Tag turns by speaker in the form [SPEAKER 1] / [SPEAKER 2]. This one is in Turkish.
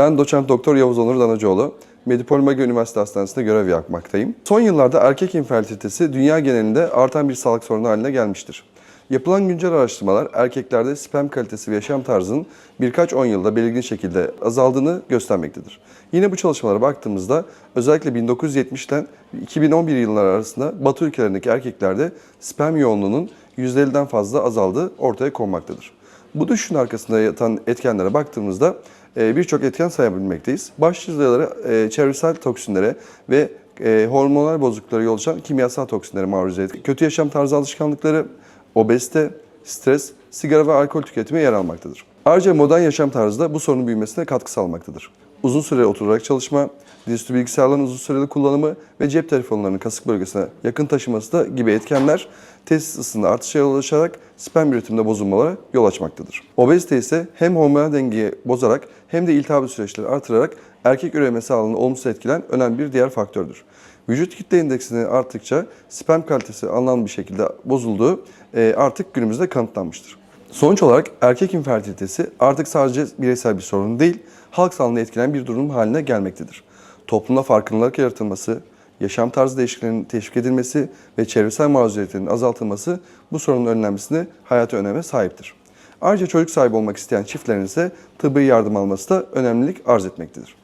[SPEAKER 1] Ben doçent doktor Yavuz Onur Danacıoğlu. Medipol Mage Üniversite Hastanesi'nde görev yapmaktayım. Son yıllarda erkek infertilitesi dünya genelinde artan bir sağlık sorunu haline gelmiştir. Yapılan güncel araştırmalar erkeklerde sperm kalitesi ve yaşam tarzının birkaç on yılda belirgin şekilde azaldığını göstermektedir. Yine bu çalışmalara baktığımızda özellikle 1970'ten 2011 yılları arasında Batı ülkelerindeki erkeklerde sperm yoğunluğunun %50'den fazla azaldığı ortaya konmaktadır. Bu düşüşün arkasında yatan etkenlere baktığımızda e, birçok etken sayabilmekteyiz. Başlıcaları e, çevresel toksinlere ve e, hormonal bozukluklara yol açan kimyasal toksinlere maruz etki, kötü yaşam tarzı alışkanlıkları, obezite, stres, sigara ve alkol tüketimi yer almaktadır. Ayrıca modern yaşam tarzı da bu sorunun büyümesine katkı sağlamaktadır. Uzun süre oturarak çalışma, dizüstü bilgisayarların uzun süreli kullanımı ve cep telefonlarının kasık bölgesine yakın taşıması da gibi etkenler testis ısısında artışa yol açarak sperm üretiminde bozulmalara yol açmaktadır. Obezite ise hem hormonal dengeyi bozarak hem de iltihabi süreçleri artırarak erkek üreme sağlığını olumsuz etkilen önemli bir diğer faktördür. Vücut kitle indeksinin arttıkça sperm kalitesi anlamlı bir şekilde bozulduğu e, artık günümüzde kanıtlanmıştır. Sonuç olarak erkek infertilitesi artık sadece bireysel bir sorun değil, halk sağlığını etkileyen bir durum haline gelmektedir. Toplumda farkındalık yaratılması, yaşam tarzı değişikliklerinin teşvik edilmesi ve çevresel maruziyetlerin azaltılması bu sorunun önlenmesine hayati öneme sahiptir. Ayrıca çocuk sahibi olmak isteyen çiftlerin ise tıbbi yardım alması da önemlilik arz etmektedir.